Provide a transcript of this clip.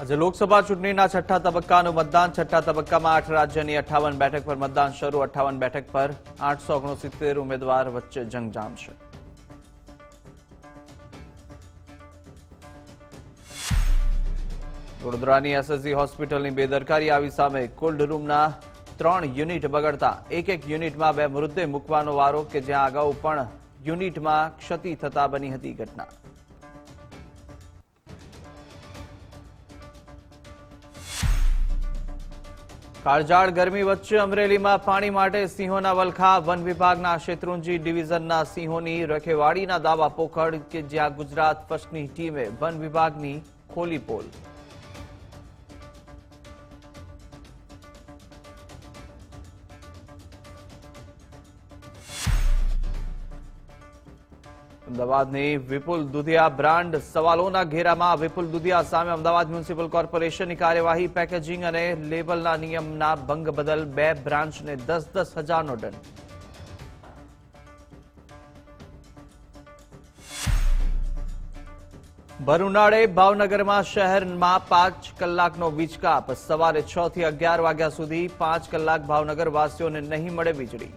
આજે લોકસભા ચૂંટણીના છઠ્ઠા તબક્કાનું મતદાન. છઠ્ઠા તબક્કામાં આઠ રાજ્યની અઠાવન બેઠક પર મતદાન શરૂ. અઠાવન બેઠક પર આઠસો ઓગણસિત્તેર ઉમેદવાર વચ્ચે જંગ જામશે વડોદરાની એસએસસી હોસ્પિટલની બેદરકારી આવી સામે કોલ્ડ રૂમના ત્રણ યુનિટ બગડતા. એક એક યુનિટમાં બે મૃતદેહ મૂકવાનો વારો કે જ્યાં અગાઉ પણ યુનિટમાં ક્ષતિ થતા બની હતી ઘટના. કાળજાળ ગરમી વચ્ચે અમરેલીમાં પાણી માટે સિંહોના વલખા, વન વિભાગના શેત્રુંજી ડિવિઝનના સિંહોની રખેવાડીના દાવા પોખડ કે જ્યાં ગુજરાત ફર્સ્ટની ટીમે વન વિભાગની ખોલી પોલ. અમદાવાદની વિપુલ દુધિયા બ્રાન્ડ સવાલોના ઘેરામાં વિપુલ દુધિયા સામે અમદાવાદ મ્યુનિસિપલ કોર્પોરેશનની કાર્યવાહી, પેકેજિંગ અને લેબલના નિયમના ભંગ બદલ બે બ્રાન્ચને દસ દસ હજારનો દંડ. ભરુનાળે ભાવનગરમાં શહેરમાં પાંચ કલાકનો વીજકાપ. સવારે છ થી અગિયાર વાગ્યા સુધી પાંચ કલાક ભાવનગર વાસીઓને નહીં મળે વીજળી.